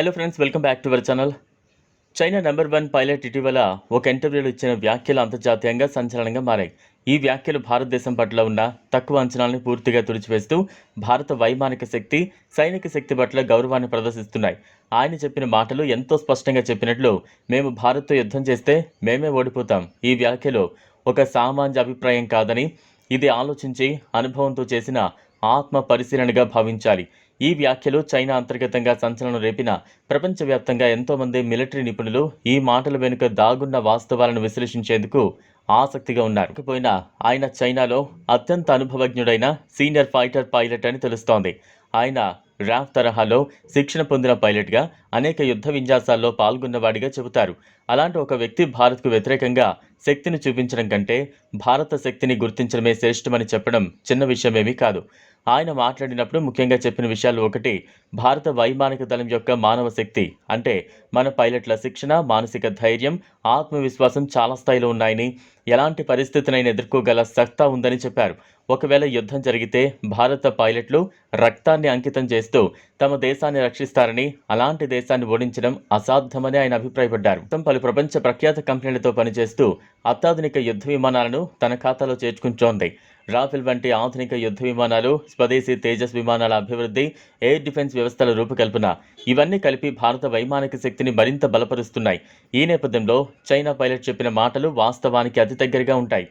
Hello friends welcome back to our channel China number one pilot ఇటీవల ఒక ఇంటర్వ్యూలో ఇచ్చిన వ్యాఖ్యలు అంతర్జాతీయంగా సంచలనంగా మారాయి. ఈ వ్యాఖ్యలు భారతదేశం పట్ల ఉన్న తక్కువ అంచనాలను పూర్తిగా తుడిచివేస్తూ భారత వైమానిక శక్తి సైనిక శక్తి పట్ల గౌరవాన్ని ప్రదర్శిస్తున్నాయి. ఆయన చెప్పిన మాటలు ఎంతో స్పష్టంగా చెప్పినట్లు మేము భారత్తో యుద్ధం చేస్తే మేమే ఓడిపోతాం. ఈ వ్యాఖ్యలు ఒక సామాన్య అభిప్రాయం కాదని ఇది ఆలోచించి అనుభవంతో చేసిన ఆత్మ పరిశీలనగా భావించాలి. ఈ వ్యాఖ్యలు చైనా అంతర్గతంగా సంచలనం రేపిన ప్రపంచవ్యాప్తంగా ఎంతోమంది మిలిటరీ నిపుణులు ఈ మాటల వెనుక దాగున్న వాస్తవాలను విశ్లేషించేందుకు ఆసక్తిగా ఉన్నారు. కాకపోయినా ఆయన చైనాలో అత్యంత అనుభవజ్ఞుడైన సీనియర్ ఫైటర్ పైలట్ అని తెలుస్తోంది. ఆయన ర్యాఫ్ తరహాలో శిక్షణ పొందిన పైలట్గా అనేక యుద్ధ విన్యాసాల్లో పాల్గొన్నవాడిగా చెబుతారు. అలాంటి ఒక వ్యక్తి భారత్కు వ్యతిరేకంగా శక్తిని చూపించడం కంటే భారత శక్తిని గుర్తించడమే శ్రేష్టమని చెప్పడం చిన్న విషయమేమీ కాదు. ఆయన మాట్లాడినప్పుడు ముఖ్యంగా చెప్పిన విషయాలు ఒకటి భారత వైమానిక దళం యొక్క మానవ శక్తి. అంటే మన పైలట్ల శిక్షణ మానసిక ధైర్యం ఆత్మవిశ్వాసం చాలా స్థాయిలో ఉన్నాయని ఎలాంటి పరిస్థితినైనా ఎదుర్కోగల సత్తా ఉందని చెప్పారు. ఒకవేళ యుద్ధం జరిగితే భారత పైలట్లు రక్తాన్ని అంకితం చేస్తూ తమ దేశాన్ని రక్షిస్తారని అలాంటి దేశాన్ని ఓడించడం అసాధ్యమని ఆయన అభిప్రాయపడ్డారు. పలు ప్రపంచ ప్రఖ్యాత కంపెనీలతో పనిచేస్తూ అత్యాధునిక యుద్ధ విమానాలను తన ఖాతాలో చేర్చుకుంటోంది. రాఫెల్ వంటి ఆధునిక యుద్ధ విమానాలు స్వదేశీ తేజస్ విమానాల అభివృద్ధి ఎయిర్ డిఫెన్స్ వ్యవస్థల రూపకల్పన ఇవన్నీ కలిపి భారత వైమానిక శక్తిని మరింత బలపరుస్తున్నాయి. ఈ నేపథ్యంలో చైనా పైలట్ చెప్పిన మాటలు వాస్తవానికి అతి దగ్గరగా ఉంటాయి.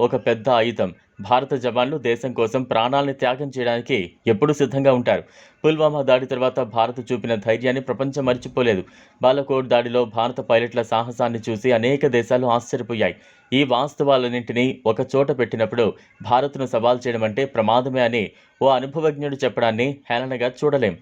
ఒక పెద్ద ఆయుధం. భారత జవాన్లు దేశం కోసం ప్రాణాలను త్యాగం చేయడానికి ఎప్పుడూ సిద్ధంగా ఉంటారు. పుల్వామా దాడి తర్వాత భారత్ చూపిన ధైర్యాన్ని ప్రపంచం మర్చిపోలేదు. బాలకోట్ దాడిలో భారత పైలట్ల సాహసాన్ని చూసి అనేక దేశాలు ఆశ్చర్యపోయాయి. ఈ వాస్తవాలన్నింటినీ ఒక చోట పెట్టినప్పుడు భారత్ను సవాల్ చేయడం అంటే ప్రమాదమే అని ఓ అనుభవజ్ఞుడు చెప్పడాన్ని హేళనగా చూడలేం.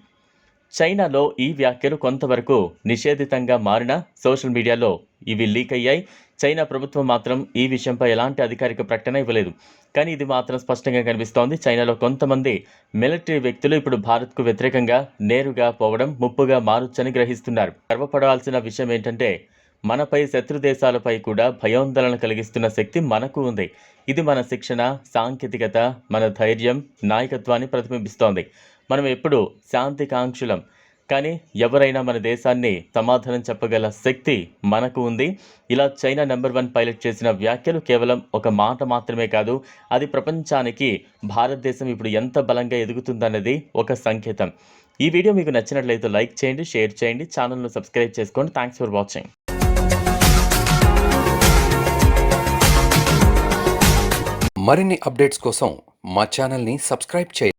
చైనాలో ఈ వ్యాఖ్యలు కొంతవరకు నిషేధితంగా మారిన సోషల్ మీడియాలో ఇవి లీక్ అయ్యాయి. చైనా ప్రభుత్వం మాత్రం ఈ విషయంపై ఎలాంటి అధికారిక ప్రకటన ఇవ్వలేదు. కానీ ఇది మాత్రం స్పష్టంగా కనిపిస్తోంది. చైనాలో కొంతమంది మిలిటరీ వ్యక్తులు ఇప్పుడు భారత్కు వ్యతిరేకంగా నేరుగా పోవడం ముప్పుగా మారొచ్చని గ్రహిస్తున్నారు. గర్వపడాల్సిన విషయం ఏంటంటే మనపై శత్రు దేశాలపై కూడా భయోందోళన కలిగిస్తున్న శక్తి మనకు ఉంది. ఇది మన శిక్షణ సాంకేతికత మన ధైర్యం నాయకత్వాన్ని ప్రతిబింబిస్తోంది. మనం ఎప్పుడు శాంతికాంక్షులం కానీ ఎవరైనా మన దేశాన్ని సమాధానం చెప్పగల శక్తి మనకు ఉంది. ఇలా చైనా నెంబర్ వన్ పైలట్ చేసిన వ్యాఖ్యలు కేవలం ఒక మాట మాత్రమే కాదు అది ప్రపంచానికి భారతదేశం ఇప్పుడు ఎంత బలంగా ఎదుగుతుందన్నది ఒక సంకేతం. ఈ వీడియో మీకు నచ్చినట్లయితే లైక్ చేయండి షేర్ చేయండి ఛానల్ను సబ్స్క్రైబ్ చేసుకోండి. థ్యాంక్స్ ఫర్ వాచింగ్ మరిన్ని అప్డేట్స్ కోసం మా ఛానల్ని సబ్స్క్రైబ్ చేయండి.